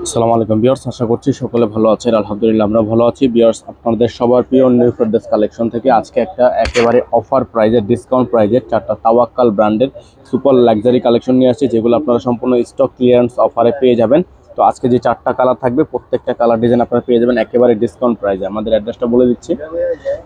আসসালামু আলাইকুম বিয়ার্স আশা করছি সকলে ভালো আছেন। আলহামদুলিল্লাহ আমরা ভালো আছি। বিয়ার্স আপনাদের সবার প্রিয় নিউ ফেরদেস কালেকশন থেকে আজকে একটা একেবারে অফার প্রাইজে ডিসকাউন্ট প্রাইজে চারটা তাওয়াক্কাল ব্র্যান্ডের সুপার লাক্সারি কালেকশন নিয়ে আসছি, যেগুলো আপনারা সম্পূর্ণ স্টক ক্লিয়ারেন্স অফারে পেয়ে যাবেন। তো আজকে যে চারটা কালার থাকবে, প্রত্যেকটা কালার ডিজাইন আপনারা পেয়ে যাবেন একেবারে ডিসকাউন্ট প্রাইজে আমাদের অ্যাড্রেসটা বলে দিচ্ছি।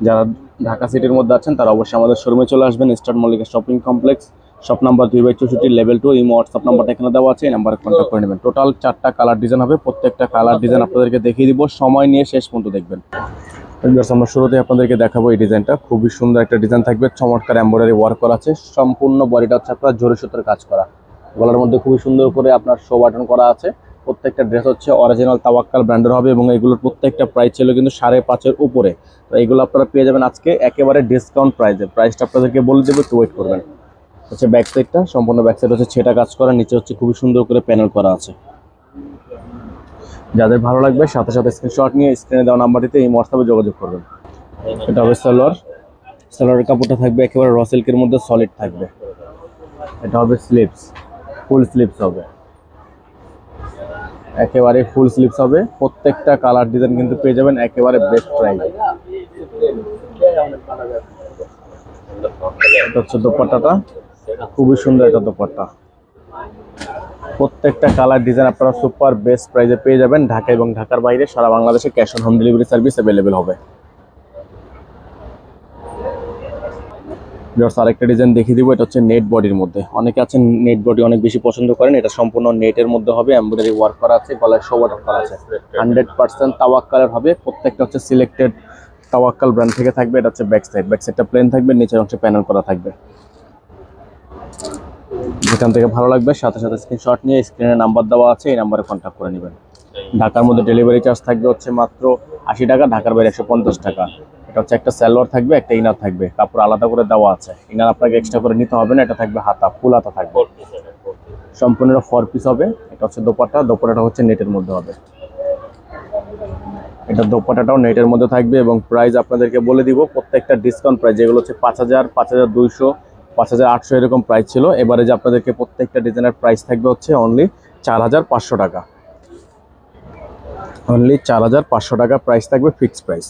যারা ঢাকা সিটির মধ্যে আছেন, তারা অবশ্যই আমাদের শোরুমে চলে আসবেন। Star Mallika shopping complex shop number দুই বাই চৌষট্টি লেভেল টু ইমো হোয়াটসঅ্যাপ নাম্বারটা এখানে দেওয়া আছে, এই নাম্বারে কন্ট্যাক্ট করে নেবেন। টোটাল চারটা কালার ডিজাইন হবে, প্রত্যেকটা কালার ডিজাইন আপনাদেরকে দেখিয়ে দিব, সময় নিয়ে শেষ পর্যন্ত দেখবেন। আমরা শুরুতে আপনাদেরকে দেখাবো এই ডিজাইনটা খুবই সুন্দর একটা ডিজাইন থাকবে, চমৎকার এম্ব্রয়ডারি ওয়ার্ক করা আছে, সম্পূর্ণ বডিটা হচ্ছে আপনার জোরে সুতোর কাজ করা। গলার মধ্যে খুবই সুন্দর করে আপনার শো বাটন করা আছে, প্রত্যেকটা ড্রেস হচ্ছে অরিজিনাল তাওয়াক্কাল ব্র্যান্ডের হবে এবং এগুলোর প্রত্যেকটা প্রাইস ছিল কিন্তু সাড়ে পাঁচের উপরে। তো এইগুলো আপনারা পেয়ে যাবেন আজকে একেবারে ডিসকাউন্ট প্রাইসে প্রাইসটা আপনাদেরকে বলে দেবো, একটু ওয়েট করবেন। হচ্ছে ব্যাক সাইডটা সম্পূর্ণ ব্যাক সাইড হচ্ছে ছেটা কাজ করা, নিচে হচ্ছে খুবই সুন্দর করে প্যানেল করা আছে। যাদের ভালো লাগবে, সাথে সাথে স্ক্রিনশট নিয়ে স্ক্রিনে দেওয়া নাম্বারটিতে এই হোয়াটসঅ্যাপে যোগাযোগ করবেন। এটা হবে সালোয়ার। সালোয়ারের কাপড়টা থাকবে একেবারে র সিল্কের মধ্যে সলিড থাকবে। এটা হবে স্লিপস ফুল স্লিপস হবে। একেবারে ফুল স্লিপস হবে। প্রত্যেকটা কালার ডিজাইন কিন্তু পেয়ে যাবেন একেবারে বেস্ট প্রাইস এটা হচ্ছে দোপাট্টাটা। খুবই সুন্দর এটা দোপাট্টা। প্রত্যেকটা কালার ডিজাইন আপনারা সুপার বেস্ট প্রাইসে পেয়ে যাবেন। ঢাকা এবং ঢাকার বাইরে সারা বাংলাদেশে cash on home delivery service available হবে। জাস্ট আরেকটা ডিজাইন দেখিয়ে দিব, এটা হচ্ছে নেট বডির মধ্যে। অনেকে আছেন নেট বডি অনেক বেশি পছন্দ করেন, এটা সম্পূর্ণ নেটের মধ্যে হবে, এমব্রয়ডারি ওয়ার্ক করা আছে, গলায় শোবাটার করা আছে। হান্ড্রেড পার্সেন্ট তাওয়াক্কালের হবে, প্রত্যেকটা হচ্ছে সিলেক্টেড তাওয়াক্কাল ব্র্যান্ড থেকে থাকবে, এটা হচ্ছে ব্যাক সাইড ব্যাক সাইডটা প্লেন থাকবে, নিচের অংশে প্যানেল করা থাকবে। যেখান থেকে ভালো লাগবে, সাথে সাথে স্ক্রিনশট নিয়ে স্ক্রিনে নাম্বার দেওয়া আছে, এই নাম্বারে কন্ট্যাক্ট করে নেবেন। ঢাকার মধ্যে ডেলিভারি চার্জ থাকবে হচ্ছে মাত্র আশি টাকা, ঢাকার বাইরে একশো পঞ্চাশ টাকা। এটা হচ্ছে একটা স্যালোয়ার থাকবে, একটা ইনার থাকবে। কাপড় আলাদা করে দেওয়া আছে। ইনার আপনাকে এক্সট্রা করে নিতে হবে না, এটা থাকবে হাতা, ফুল হাতা থাকবে। সম্পূর্ণ ফর পিস হবে, এটা হচ্ছে দোপাটা দোপাট্টাটা হচ্ছে নেটের মধ্যে হবে। এটা দোপাটাটাও নেটের মধ্যে থাকবে এবং প্রাইস আপনাদেরকে বলে দিব, প্রত্যেকটা ডিসকাউন্ট প্রাইস যেগুলো হচ্ছে পাঁচ হাজার পাঁচ হাজার দুইশো পাঁচ হাজার আটশো এরকম প্রাইস ছিল। এবারে যে আপনাদেরকে প্রত্যেকটা ডিজাইনের প্রাইস থাকবে হচ্ছে অনলি চার হাজার পাঁচশো টাকা। অনলি চার হাজার পাঁচশো টাকা প্রাইস থাকবে ফিক্সড প্রাইস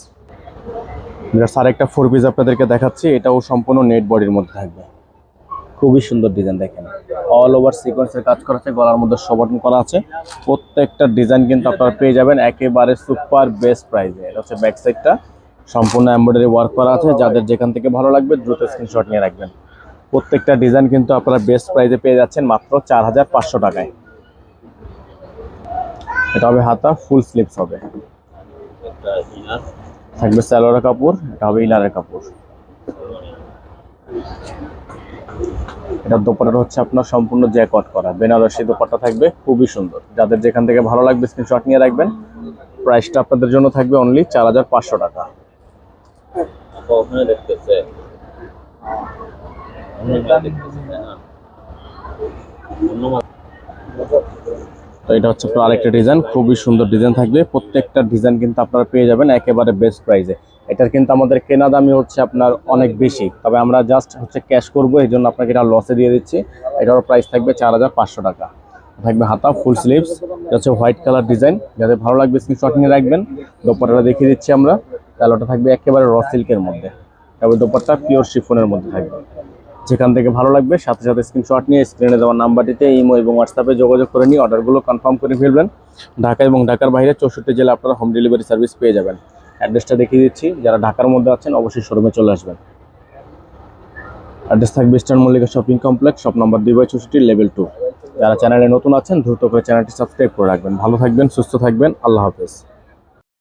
আর একটা ফোর পিস আপনাদেরকে দেখাচ্ছি, এটাও সম্পূর্ণ নেট বডির মধ্যে থাকবে। খুবই সুন্দর ডিজাইন দেখেন। অল ওভার সিকোয়েন্সের কাজ করা আছে, গলার মধ্যে সবটন করা আছে। প্রত্যেকটা ডিজাইন কিন্তু আপনারা পেয়ে যাবেন একেবারে সুপার বেস্ট প্রাইসে এটা হচ্ছে ব্যাক সাইডটা সম্পূর্ণ এমব্রয়ডারি ওয়ার্ক করা আছে। যাদের যেখান থেকে ভালো লাগবে, দ্রুত স্ক্রিনশট নিয়ে রাখবেন। প্রত্যেকটা ডিজাইন কিন্তু আপনারা বেস্ট প্রাইসে পেয়ে যাচ্ছেন মাত্র চার হাজার পাঁচশো টাকায়। এটা হবে হাতা ফুল স্লিপস হবে। থাকবে সালোয়ার কাপড়, এটা হবে ইনারের কাপড়। এটা দোপাট্টা হচ্ছে আপনার সম্পূর্ণ জ্যাকট করা। বেনারসি দোপাট্টা থাকবে, খুবই সুন্দর। যাদের যেখান থেকে ভালো লাগবে স্ক্রিনশট নিয়ে রাখবেন। প্রাইসটা আপনাদের জন্য থাকবে অনলি চার হাজার পাঁচশো টাকা। তো এটা হচ্ছে আপনার আরেকটা ডিজাইন খুবই সুন্দর ডিজাইন থাকবে। প্রত্যেকটা ডিজাইন কিন্তু আপনারা পেয়ে যাবেন একেবারে বেস্ট প্রাইসে এটার কিন্তু আমাদের কেনা দামই হচ্ছে আপনার অনেক বেশি। তবে আমরা জাস্ট হচ্ছে ক্যাশ করব, এই জন্য আপনাকে এটা লসে দিয়ে দিচ্ছি। এটারও প্রাইস থাকবে চার হাজার পাঁচশো টাকা। থাকবে হাতা ফুল স্লিভস হচ্ছে হোয়াইট কালার ডিজাইন যাদের ভালো লাগবে স্ক্রিনশট রাখবেন। দোপাট্টাটা দেখিয়ে দিচ্ছি আমরা। ওটা থাকবে একেবারে র সিল্কের মধ্যে। তবে দোপাট্টা পিওর শিফনের মধ্যে থাকবে। যেখান থেকে ভালো লাগবে, সাথে সাথে স্ক্রিনশট নিয়ে স্ক্রিনে দেওয়া নাম্বারটিতে ইমো এবং হোয়াটসঅ্যাপে যোগাযোগ করে নিয়ে অর্ডারগুলো কনফার্ম করে ফেলবেন। ঢাকা এবং ঢাকার বাইরে চৌষট্টি জেলা আপনারা হোম ডেলিভারি সার্ভিস পেয়ে যাবেন। অ্যাড্রেসটা দেখিয়ে দিচ্ছি, যারা ঢাকার মধ্যে আছেন অবশ্যই শোরুমে চলে আসবেন। অ্যাড্রেস থাকবে eastern Mallika shopping complex shop number দুই বাই চৌষট্টি লেভেল টু যারা চ্যানেলে নতুন আছেন, দ্রুত করে চ্যানেলটি সাবস্ক্রাইব করে রাখবেন। ভালো থাকবেন, সুস্থ থাকবেন, আল্লাহ হাফেজ।